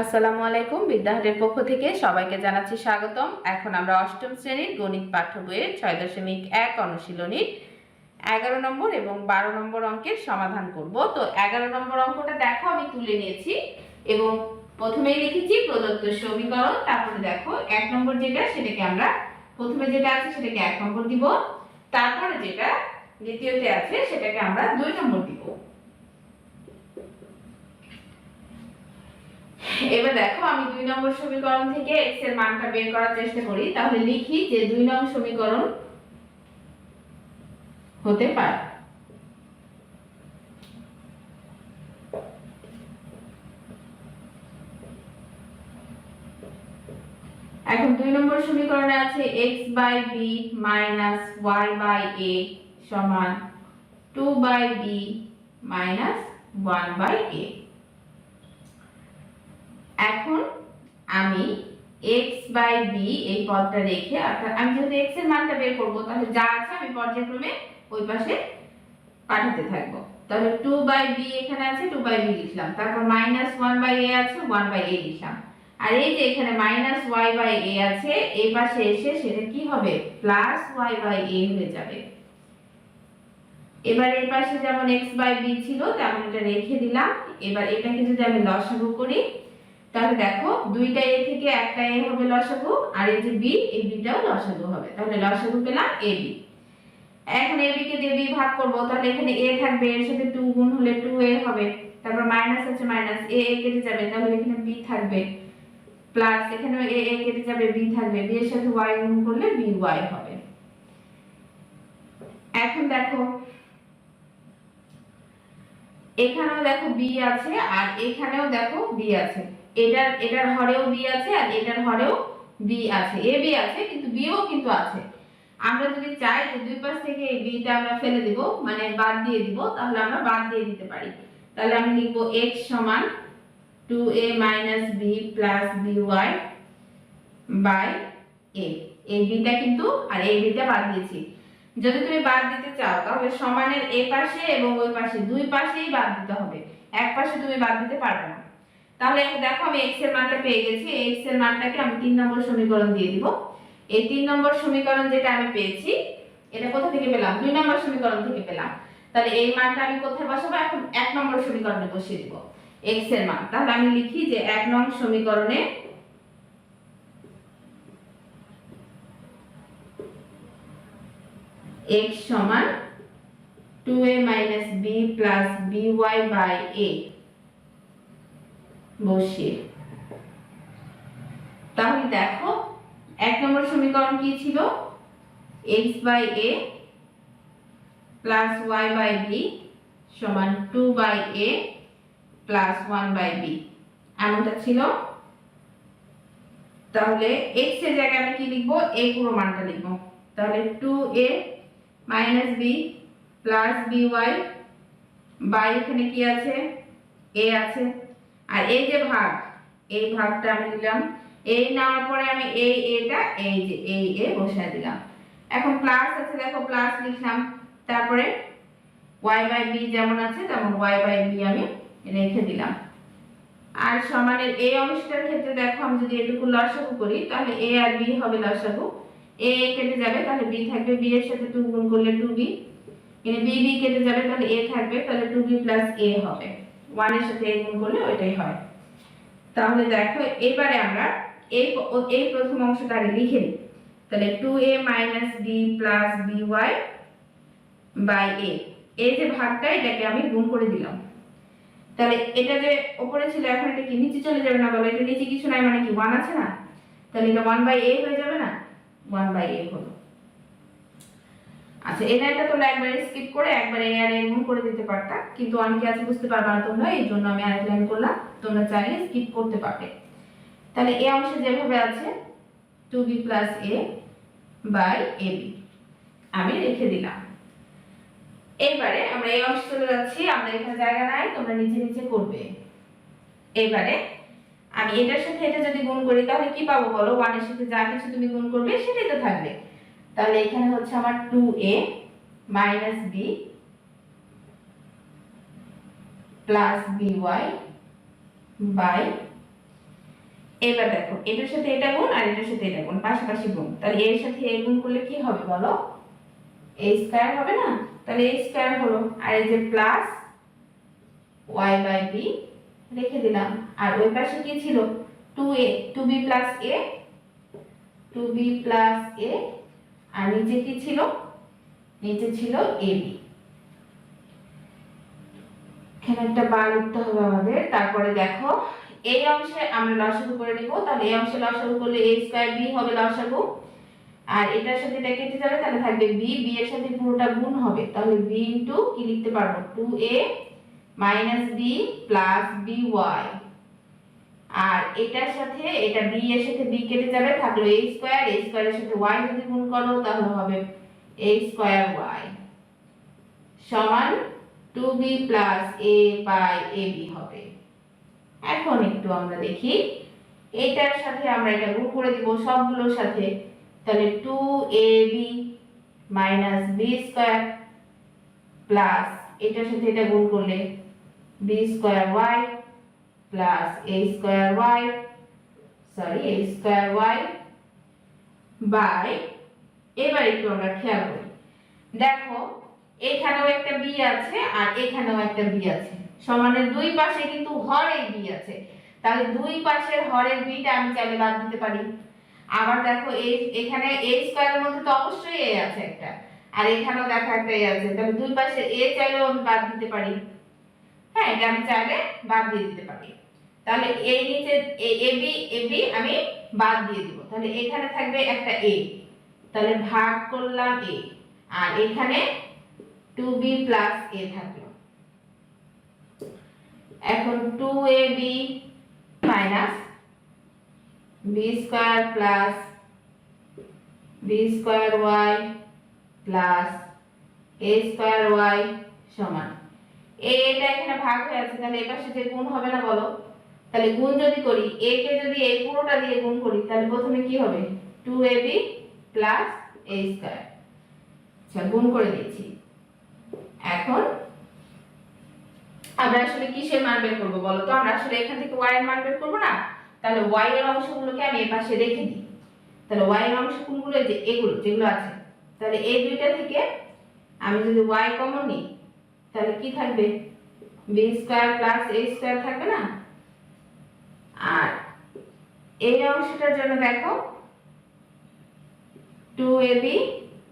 আসসালামু আলাইকুম, বিদ্যাহাটের পক্ষ থেকে সবাইকে জানাচ্ছি স্বাগতম। এখন আমরা অষ্টম শ্রেণির গণিত পাঠ্য বইয়ের ছয় দশমিক এক অনুশীলনীর এগারো নম্বর এবং বারো নম্বর অঙ্কের সমাধান করব। তো এগারো নম্বর অঙ্কটা দেখো, আমি তুলে নিয়েছি এবং প্রথমেই লিখেছি প্রদত্ত সমীকরণ। তারপরে দেখো, এক নম্বর যেটা, সেটাকে আমরা প্রথমে যেটা আছে, সেটাকে এক নম্বর দিব। তারপরে যেটা দ্বিতীয়তে আছে, সেটাকে আমরা দুই নম্বর দিব। এবার দেখো, আমি দুই নম্বর সমীকরণ থেকে x এর মানটা বের করার চেষ্টা করি। তাহলে লিখি যে দুই নম্বর সমীকরণ হতে পারে। এখন দুই নম্বর সমীকরণে আছে x by b minus Y by a সমান 2 by b minus one by a এখন আমি x বাই b এই পদটা রেখে, অর্থাৎ আমি যেহেতু x এর মানটা বের করব, তাহলে যা আছে আমি পর্যায়ক্রমে ওই পাশে পাঠাতে থাকব। তাহলে 2 বাই b এখানে আছে 2 বাই b লিখলাম। তারপর মাইনাস 1 বাই a আছে 1 বাই a লিখলাম। আর এই যে এখানে মাইনাস y বাই a আছে, এই পাশে এসে সেটা কি হবে? প্লাস y বাই a হয়ে যাবে। এবার এই পাশে যেমন x বাই b ছিল, তেমন এটা রেখে দিলাম। এবার এটাকে যদি আমি লসাগু করি তাহলে দেখো দুইটা এ থেকে একটা এ হবে লসাগু, আর এই যে বি এই বিটাও লসাগু হবে। তাহলে লসাগু পেলাম এ বি এখন এ বি কে দিয়ে বি ভাগ করব, তাহলে এখানে এ থাকবে, এর সাথে 2 গুণ হলে 2 এ হবে। তারপর মাইনাস আছে মাইনাস এ এ কেটে যাবে, তাহলে এখানে বি থাকবে। প্লাস এখানে এ এ কেটে যাবে বি থাকবে। বি এর সাথে ওয়াই গুণ করলে বি ওয়াই হবে। এখন দেখো, এখানেও দেখো বি আছে, আর এখানেও দেখো বি আছে। এটার এটার হরেও বি আছে আর এটার হরেও বি আছে। এ বি আছে, কিন্তু বিও কিন্তু আছে। আমরা যদি চাই যে দুই পাশ থেকে এই বিটা আমরা ফেলে দিব মানে বাদ দিয়ে দিব, তাহলে আমরা বাদ দিয়ে দিতে পারি। তাহলে আমি লিখব x সমান 2a minus b plus by by a এই বিটা কিন্তু, আর এই বিটা বাদ দিয়েছি। যদি তুমি বাদ দিতে চাও, তাহলে সমানের এ পাশে এবং ওই পাশে দুই পাশেই বাদ দিতে হবে। এক পাশে তুমি বাদ দিতে পারবে না। তাহলে দেখো আমি x এর মানটা পেয়ে গেছি x এর মানটাকে আমি তিন নম্বর সমীকরণ দিয়ে দিব। এই তিন নম্বর সমীকরণ যেটা আমি পেয়েছি, এটা কোথা থেকে পেলাম? দুই নম্বর সমীকরণ থেকে পেলাম। তাহলে এই মানটা আমি কোথায় বসাবো? এখন এক নম্বর সমীকরণে বসিয়ে দিব, x এর মান। তাহলে আমি লিখি যে এক নং সমীকরণে x সমান 2a minus b by a বসিয়ে। তাহলে দেখো, এক নম্বর সমীকরণ কি ছিল? X by A plus Y by B সমান two by A plus one by B এমনটা ছিল? তাহলে x এর জায়গায় আমি কি লিখব? A পুরো মানটা লিখব। তাহলে two A minus B plus B Y by এখানে কি আছে? এ আছে। আর এই যে ভাগ, এই ভাগটা আমি দিলাম এই নেওয়ার পরে আমি এই এটা, এই যে এই এ বসায় দিলাম। এখন প্লাস আছে, দেখো প্লাস লিখলাম। তারপরে ওয়াই বাই বি যেমন আছে, তেমন ওয়াই বাই বি আমি রেখে দিলাম। আর সমানের এই অংশটার ক্ষেত্রে দেখো, আমি যদি এটুকু লসাগু করি, তাহলে এ আর বি হবে লসাগু। এ কেটে যাবে, তাহলে বি থাকবে। বি এর সাথে টু গুণ করলে টু বি বি বি কেটে যাবে, তাহলে এ থাকবে, তাহলে টু বি প্লাস এ হবে। ওয়ানের সাথে গুণ করলে ওইটাই হয়। তাহলে দেখো, এবারে আমরা এই এই প্রথম অংশটা আগে লিখে নিই। তাহলে two A minus B plus B Y by A এই যে ভাগটা, এটাকে আমি গুণ করে দিলাম। তাহলে এটা যে উপরে ছিল, এখন এটা কি, নিচে চলে যাবে না বলো? এটা নিচে কিছু নাই মানে কি ওয়ান আছে না? তাহলে এটা ওয়ান বাই এ হয়ে যাবে না? ওয়ান বাই এ হলো। আচ্ছা এটা একটা তোমরা একবারে স্কিপ করে একবারে এ আর এ গুণ করে দিতে পারতা। কিন্তু অনেকে আছে বুঝতে পারবে না তোমরা? এই জন্য আমি আরেক লাইন করলাম। তোমরা চাইলে স্কিপ করতে পারবে। তাহলে এ অংশে যেভাবে আছে two B plus A by A B আমি রেখে দিলাম। এবারে আমরা এই অংশে চলে যাচ্ছি, আমরা এখানে জায়গা নাই, তোমরা নিচে নিচে করবে। এবারে আমি এটার সাথে এটা যদি গুণ করি, তাহলে কি পাবো বলো? ওয়ানের সাথে যা কিছু তুমি গুণ করবে, সেটাই তো থাকবে। তাহলে এখানে হচ্ছে আমার two A minus B plus B Y by এবার দেখো, এটার সাথে এটা গুণ আর এটার সাথে এটা গুণ, পাশাপাশি গুণ। তাহলে এর সাথে এ গুণ করলে কি হবে বলো? এ স্কয়ার হবে না? তাহলে এ স্কয়ার হলো, আর এই যে প্লাস ওয়াই বাই বি রেখে দিলাম। আর ওই পাশে কি ছিল? Two A two B plus A two B plus A আর নিচে কি ছিল? নিচে ছিল এ বি এখানে একটা বার লিখতে হবে আমাদের। তারপরে দেখো এই অংশে আমরা লসাগু করে নিব। তাহলে এই অংশে লসাগু করলে a স্কয়ার বি হবে লসাগু। আর এটার সাথে এটা কেটে যাবে, তাহলে থাকবে বি b এর সাথে পুরোটা গুণ হবে। তাহলে বি ইনটু কি লিখতে পারব? Two A minus B plus by আর এটার সাথে, এটা b এর সাথে b কেটে যাবে, থাকল a স্কয়ার a স্কয়ারের সাথে y যদি গুণ করো, তাহলে হবে a স্কয়ার y সমান 2b plus a by ab হবে। এখন একটু আমরা দেখি। এটার সাথে আমরা এটা গুণ করে দিব সবগুলোর সাথে। তাহলে 2ab minus b square plus এটার সাথে এটা গুণ করলে b স্কয়ার y প্লাস a square y sorry a square y by এবার একটু আমরা খেয়াল করি। দেখো, এখানেও একটা বি আছে আর এখানেও একটা বি আছে। সমানের দুই পাশে কিন্তু হরের বি আছে। তাহলে দুই পাশের হরের বিটা আমি চাইলে বাদ দিতে পারি? আবার দেখো এই এখানে এ স্কয়ারের মধ্যে তো অবশ্যই এ আছে একটা। আর এখানেও দেখো একটা এ আছে। তাহলে দুই পাশে এ চাইলেও আমি বাদ দিতে পারি। হ্যাঁ এটা আমি চাইলে বাদ দিয়ে দিতে পারি। তাহলে এই নিচে এ বি এ বি আমি বাদ দিয়ে দিব। তাহলে এখানে থাকবে একটা এ তাহলে ভাগ করলাম এ আর এখানে টু বি প্লাস এ থাকল। এখন two A B minus B square plus B square Y plus A square Y সমান। এটা এখানে ভাগ হয়ে আছে, তাহলে এ পাশে যে গুণ হবে না বলো? তাহলে গুণ যদি করি এ কে যদি এই পুরোটা দিয়ে গুণ করি, তাহলে প্রথমে কি হবে? Two A B plus A square আচ্ছা গুণ করে দিয়েছি। এখন আমরা আসলে কিসের মান বের করব বলো তো? আমরা আসলে এখান থেকে y এর মান বের করব না? তাহলে y এর অংশগুলোকে আমি এপাশে রেখে দিই। তাহলে y এর অংশ কোনগুলো যে এগুলো, যেগুলো আছে, তাহলে এই দুইটা থেকে আমি যদি y কমন নিই তাহলে কি থাকবে? B square plus a square থাকবে না? আর এই অংশটার জন্য দেখো 2ab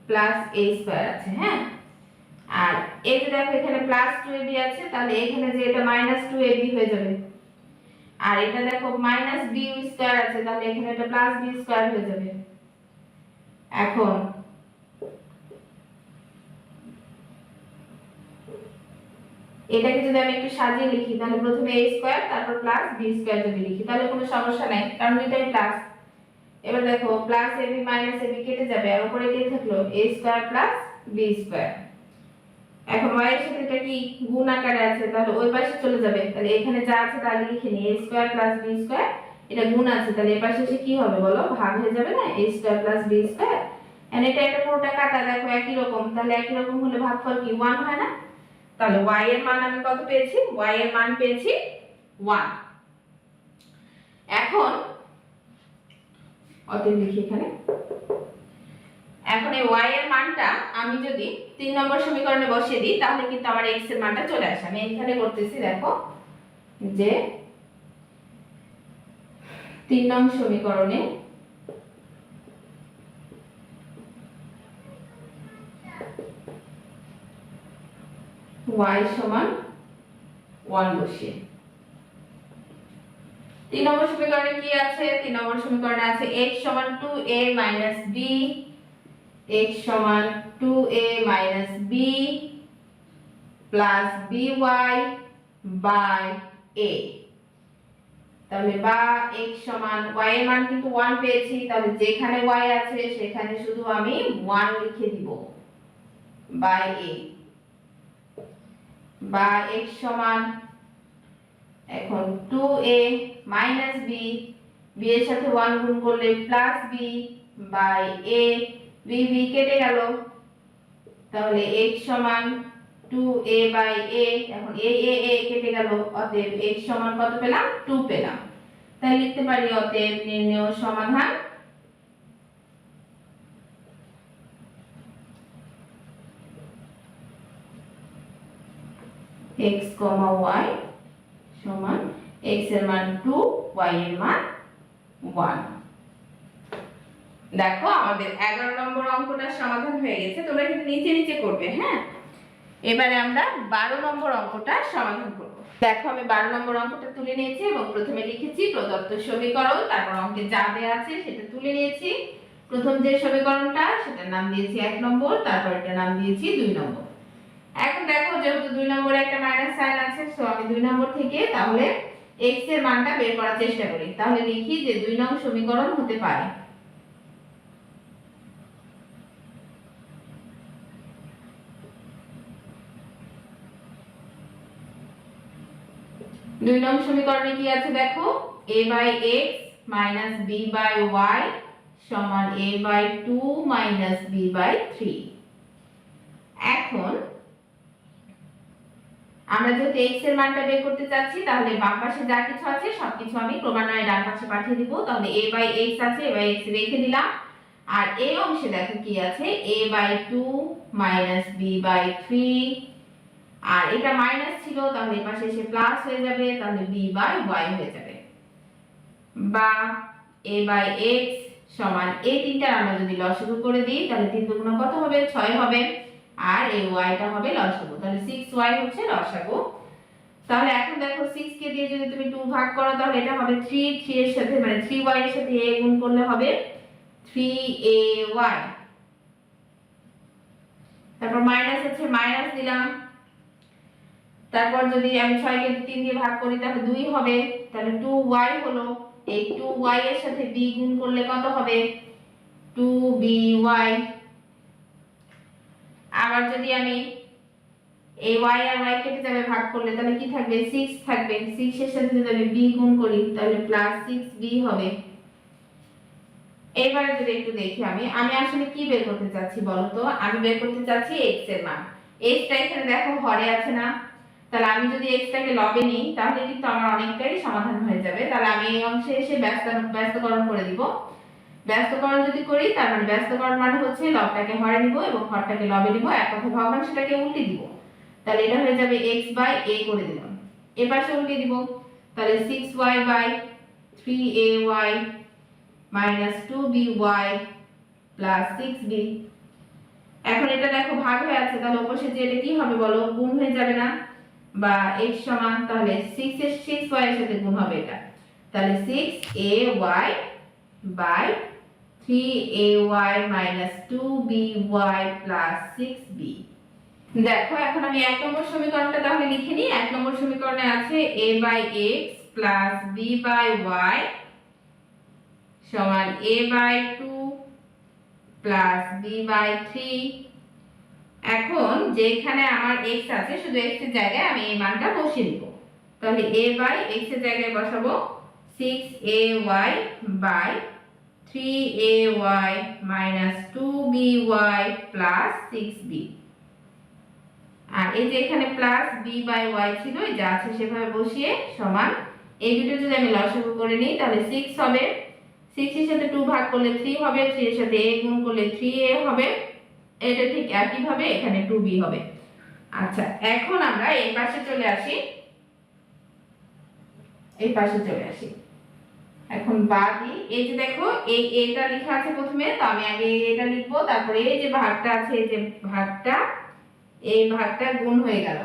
প্লাস a স্কয়ার আছে হ্যাঁ? আর এই যে দেখো এখানে প্লাস টু এবি আছে, তাহলে এখানে যে এটা মাইনাস টু এবি হয়ে যাবে। আর এটা দেখো মাইনাস বি স্কোয়ার আছে, তাহলে এখানে এটা প্লাস বি স্কোয়ার হয়ে যাবে। এখন এটাকে যদি আমি একটু সাজিয়ে লিখি, তাহলে প্রথমে এ স্কোয়ার তারপর প্লাস বি স্কোয়ার যদি লিখি, তাহলে কোনো সমস্যা নাই, কারণ এটাই প্লাস এবার দেখো প্লাস এবি মাইনাস এবি কেটে যাবে, আর উপরে কি থাকল? A square plus B square এখন y এর সাথে এটা কি গুণ আকারে আছে? তাহলে ওই পাশে চলে যাবে। তাহলে এখানে যা আছে তা আগে লিখে নিই, a square plus b square এটা গুণ আছে। তাহলে এই পাশে এসে কি হবে বলো? ভাগ হয়ে যাবে না? a square plus b square and এটা একটা পুরোটা কাটা, দেখো একই রকম। তাহলে একই রকম হলে ভাগফল কি? 1 হয় না? তাহলে y এর মান আমি কত পেয়েছি? y এর মান পেয়েছি 1 এখন অতএব লিখি এখানে। এখন এই y এর মানটা আমি যদি তিন নম্বর সমীকরণে বসিয়ে দিই, তাহলে কিন্তু আমার x এর মানটা চলে আসে। আমি এখানে করতেছি, দেখো, যে তিন নং সমীকরণে y সমান 1 বসিয়ে। তিন নম্বর সমীকরণে কি আছে? তিন নম্বর সমীকরণে আছে x সমান 2a b, x সমান 2a minus b plus by by a তাহলে বা x সমান y এর মান কিন্তু 1 পেয়েছি, তাহলে যেখানে y আছে, সেখানে শুধু আমি 1 লিখে দিব বাই a বা x সমান এখন 2a মাইনাস b b এর সাথে 1 গুণ করলে plus b by a, b b কেটে গেল। তাহলে x সমান 2a বাই a, এখন a a a কেটে গেল। অতএব x সমান কত পেলাম? 2 পেলাম। তাই লিখতে পারি অতএব নির্ণয় সমাধান x, y সমান x এর মান 2 y এর মান 1 দেখো আমাদের 11 নম্বর অঙ্কটা সমাধান হয়ে গেছে তোমরা কিন্তু নিচে নিচে করবে হ্যাঁ? এবারে আমরা 12 নম্বর অঙ্কটা সমাধান করব। দেখো আমি 12 নম্বর অঙ্কটা তুলে নিয়েছি এবং প্রথমে লিখেছি প্রদত্ত সমীকরণ তারপর অঙ্কে যা দেয়া আছে সেটা তুলে নিয়েছি। প্রথম যে সমীকরণটা সেটার নাম দিয়েছি এক নম্বর তারপর এটা নাম দিয়েছি দুই নম্বর। এখন দেখো যেহেতু দুই নম্বরে একটা মাইনাস সাইন আছে সো আমি দুই নম্বর থেকে তাহলে x এর মানটা বের করার চেষ্টা করি। তাহলে লিখি যে দুই নং সমীকরণ হতে পারে। দুই নং সমীকরণে কি আছে দেখো? a by x minus b by y সমান a by two minus b by three এখন আমরা যেহেতু x এর মানটা বের করতে চাচ্ছি, তাহলে বাম পাশে যা কিছু আছে, সবকিছু আমি ক্রমান্বয়ে ডান পাশে পাঠিয়ে দিব। তাহলে a বাই x আছে, a বাই x রেখে দিলাম। আর এই অংশে দেখো কি আছে, a by two minus b by three আর এটা মাইনাস ছিল, তাহলে এই পাশে এসে প্লাস হয়ে যাবে, তাহলে b বাই y হয়ে যাবে। বা a বাই x সমান এই তিনটা আমরা যদি লসাগু করে দিই, তাহলে তিন দুগুণ কত হবে? ছয় হবে। আর এই ওয়াইটা হবে লসাগু তাহলে সিক্স ওয়াই হচ্ছে লসাগু তাহলে এখন দেখো সিক্স কে দিয়ে যদি তুমি টু ভাগ করো, তাহলে এটা হবে থ্রি থ্রি এর সাথে মানে থ্রি ওয়াই এর সাথে এ গুণ করলে হবে থ্রি এ ওয়াই তারপর মাইনাস আছে মাইনাস দিলাম। তারপর যদি আমি ছয়কে তিন দিয়ে ভাগ করি, তাহলে দুই হবে। তাহলে টু ওয়াই হলো। এই টু ওয়াই এর সাথে বি গুণ করলে কত হবে? টু বি ওয়াই আবার যদি আমি এই y আর y কেটে যাবে, ভাগ করলে তাহলে কি থাকবে? 6 থাকবে। 6 এর সাথে যদি আমি b গুণ করি, তাহলে প্লাস 6b হবে। এবার যদি একটু দেখি আমি আমি আসলে কি বের করতে চাচ্ছি বলো তো? আমি বের করতে চাচ্ছি x এর মান। x টা এখানে দেখো, হরে আছে না? তাহলে আমি যদি x টাকে লবে নিই, তাহলে কিন্তু আমার অনেকটাই সমাধান হয়ে যাবে। তাহলে আমি এই অংশে এসে ব্যস্ত ব্যস্তকরণ করে দিব। ব্যস্তকরণ যদি করি, তার মানে ব্যস্তকরণ মানে হচ্ছে লবটাকে হরে নিব এবং হরটাকে লবে নিব এক কথা ভগ্নাংশটাকে উল্টে দিব। তাহলে এটা হয়ে যাবে x বাই এ করে দিলাম। এ পাশে উল্টে দিব। তাহলে six Y by three A Y minus two B Y plus six B এখন এটা দেখো ভাগ হয়ে আছে, তাহলে অবশ্যই যে এটা কি হবে বলো? গুণ হয়ে যাবে না? বা x সমান, তাহলে 6 এর 6y এর সাথে গুণ হবে এটা। তাহলে 6ay by 3ay minus 2by plus 6b দেখো, এখন আমি এক নম্বর সমীকরণটা তাহলে লিখে নিই। এক নম্বর সমীকরণে আছে a by x plus b by y সমান a by two plus b by three এখন যেখানে আমার x আছে, শুধু x এর জায়গায় আমি এই মানটা বসিয়ে দিব। তাহলে a বাই x এর জায়গায় বসাবো 6ay by 3ay minus 2by plus 6b আর এই যে এখানে প্লাস b বাই y ছিল, এই যা আছে সেভাবে বসিয়ে সমান। এই দুটো যদি আমি লসাগু করে নিই, তাহলে 6 হবে। 6 এর সাথে 2 ভাগ করলে 3 হবে 3 এর সাথে a গুণ করলে 3a হবে। এটা ঠিক একই ভাবে এখানে 2b হবে। আচ্ছা এখন আমরা এই পাশে চলে আসি। এই পাশে চলে আসি। এখন বাদি এই যে দেখো, এই এটা লেখা আছে প্রথমে, তো আমি আগে এটা লিখব, তারপরে এই যে ভাগটা আছে, এই যে ভাগটা, এই ভাগটা গুণ হয়ে গেল।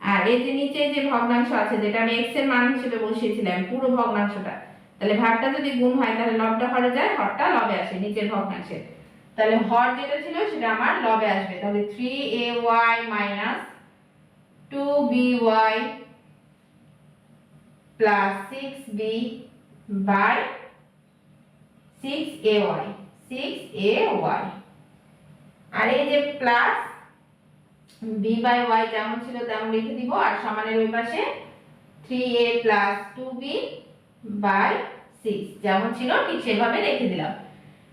আর এই যে নিচে যে ভগ্নাংশ আছে, যেটা আমি x এর মান হিসেবে বসিয়েছিলাম, পুরো ভগ্নাংশটা, তাহলে ভাগটা যদি গুণ হয়, তাহলে লবটা হরে যায়, হরটা লবে আসে, নিচের ভগ্নাংশে তাহলে হর যেটা ছিল, সেটা আমার লবে আসবে। তাহলে 3ay minus 2by plus 6b by 6ay 6ay আর এই যে প্লাস b বাই y যেমন ছিল তেমন লিখে দিব, আর সমানের ওই পাশে 3a প্লাস 2b বাই 6 যেমন ছিল, ঠিক সেভাবে রেখে দিলাম।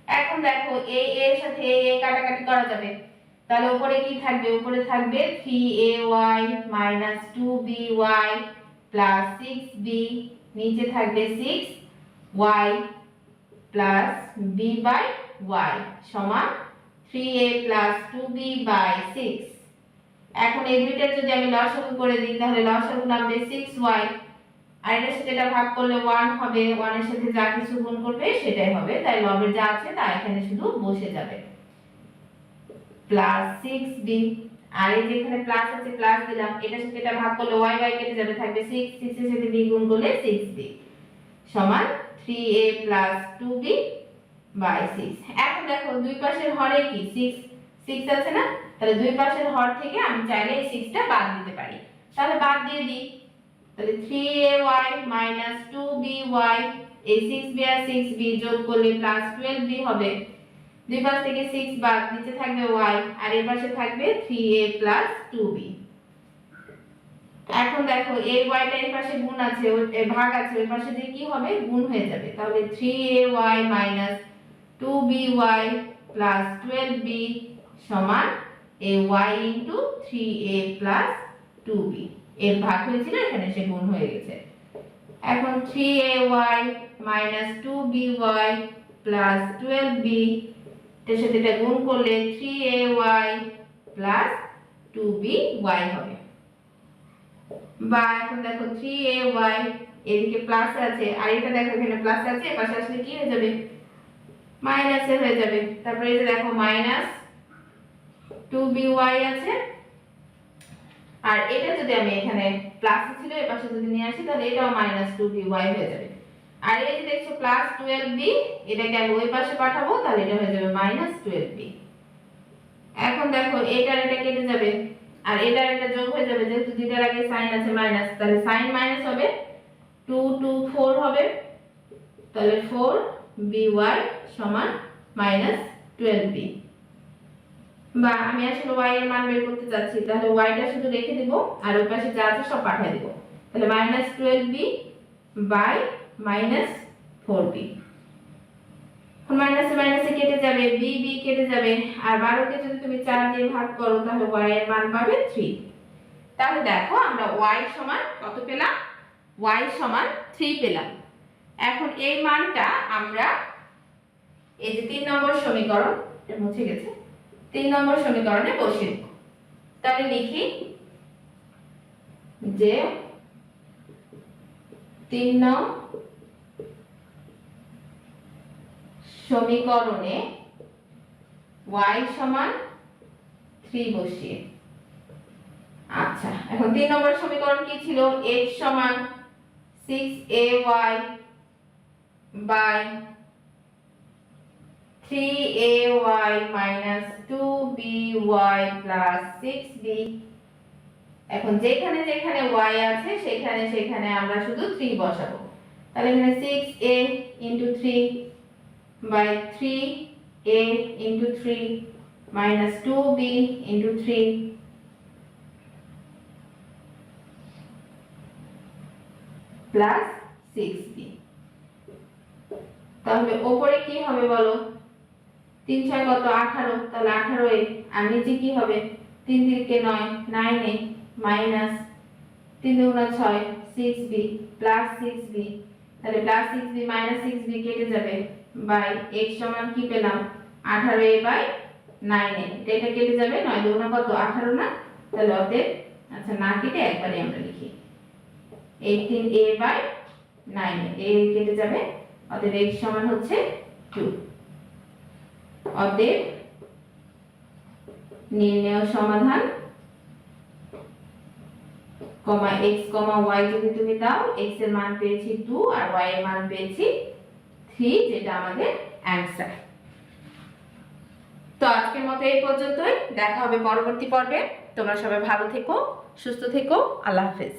এখন দেখো, a এর সাথে a a কাটাকাটি করা যাবে। তাহলে উপরে কি থাকবে? উপরে থাকবে 3ay 2by প্লাস 6b নিচে থাকবে 6 Y plus B by Y সমান three A plus two B by six এখন এই দুইটার যদি আমি লসাগু করে দিই, তাহলে লসাগু নামবে সিক্স ওয়াই আর এটার সাথে এটা ভাগ করলে ওয়ান হবে ওয়ানের সাথে যা কিছু গুণ করবে সেটাই হবে। তাই লবের যা আছে তা এখানে শুধু বসে যাবে। প্লাস সিক্স বি আর এই যে প্লাস আছে প্লাস দিলাম, এটার সাথে এটা ভাগ করলে ওয়াই ওয়াই কেটে যাবে, থাকবে সিক্স সিক্স এর সাথে বি গুণ করলে সিক্স বি সমান three A plus two B by six এখন দেখো, দুই পাশের হরে কি? সিক্স সিক্স আছে না? তাহলে দুই পাশের হর থেকে আমি চাইলে এই সিক্সটা বাদ দিতে পারি। তাহলে বাদ দিয়ে দিই। তাহলে three A Y minus two B Y এই সিক্স বি আর সিক্স বি যোগ করলে প্লাস টুয়েলভ বি হবে। দুই পাশ থেকে সিক্স বাদ নিচে থাকবে ওয়াই আর এর পাশে থাকবে three A plus two B এখন দেখো এই ওয়াইটা এর পাশে গুণ আছে ভাগ আছে, ওই পাশে দিয়ে কি হবে? গুণ হয়ে যাবে। তাহলে three A Y minus two B Y plus twelve B সমান A Y into three A plus two B এর ভাগ হয়েছিল এখানে সে গুণ হয়ে গেছে। এখন three A Y minus two B Y plus twelve B এটার সাথে এটা গুণ করলে three A Y plus two B Y হবে। বা এখন দেখো থ্রি এ ওয়াই এদিকে প্লাস আছে, আর এটা দেখো এখানে প্লাস আছে পাশে আসলে কি হয়ে যাবে? মাইনাসে হয়ে যাবে। তারপরে এই যে দেখো মাইনাস টু বি ওয়াই আছে। আর এটা যদি আমি এখানে প্লাস ছিল, এর পাশে যদি নিয়ে আসি, তাহলে এটাও মাইনাস টু বি ওয়াই হয়ে যাবে। আর এই যে দেখছ প্লাস টুয়েলভ বি এটাকে আমি ওই পাশে পাঠাবো, তাহলে এটা হয়ে যাবে মাইনাস টুয়েলভ বি এখন দেখো, এটার এটা কেটে যাবে। আর এটার এটা যোগ হয়ে যাবে, যেহেতু দুইটার আগে সাইন আছে মাইনাস তাহলে সাইন মাইনাস হবে টু টু ফোর হবে। তাহলে ফোর বি ওয়াই সমান মাইনাস টুয়েলভ বি বা আমি আসলে ওয়াই এর মান বের করতে চাচ্ছি, তাহলে ওয়াইটা শুধু রেখে দিব, আর ওই পাশে যা আছে সব পাঠিয়ে দিব। তাহলে minus twelve B by minus four B মাইনাসে মাইনাসে কেটে যাবে বি বি কেটে যাবে, আর বারোকে যদি তুমি চার দিয়ে ভাগ করো, তাহলে ওয়াই এর মান পাবে থ্রি তাহলে দেখো আমরা ওয়াই সমান কত পেলাম? ওয়াই সমান থ্রি পেলাম। এখন এই মানটা আমরা এই যে তিন নম্বর সমীকরণ মুছে গেছে, তিন নম্বর সমীকরণে বসিয়ে তাহলে লিখি যে তিন নং সমীকরণে y সমান 3 বসিয়ে। আচ্ছা এখন তিন নম্বর সমীকরণ কি ছিল? x সমান 6ay by 3ay minus 2by plus 6b এখন যেখানে যেখানে y আছে, সেখানে সেখানে আমরা শুধু 3 বসাবো। তাহলে এখানে 6a into 3 by 3a into 3 minus 2b into 3 plus 6b তাহলে ওপরে কি হবে বলো? তিন ছয় কত? আঠারো। তাহলে আঠারো এ আর নিচে কি হবে? তিন তিনকে নয় নাইন এ মাইনাস তিন দুগুণা ছয় six B plus six B তাহলে plus six B minus six B কেটে যাবে। বাই এক্স সমান কি পেলাম? আঠারো এ বাই নাইন এ। এটা কেটে যাবে নয় দুগুণা কত? আঠারো না? তাহলে অতএব আচ্ছা না কেটে একবারে আমরা লিখি। Eighteen A by nine A. কেটে যাবে। অতএব এক্স সমান হচ্ছে টু অতএব নির্ণয় সমাধান কমা এক্স কমা ওয়াই যদি তুমি দাও এক্সের মান পেয়েছি টু আর ওয়াই এর মান পেয়েছি থ্রি যেটা আমাদের অ্যান্সার তো আজকের মতো এই পর্যন্তই। দেখা হবে পরবর্তী পর্বে। তোমরা সবাই ভালো থেকো, সুস্থ থেকো। আল্লাহ হাফেজ।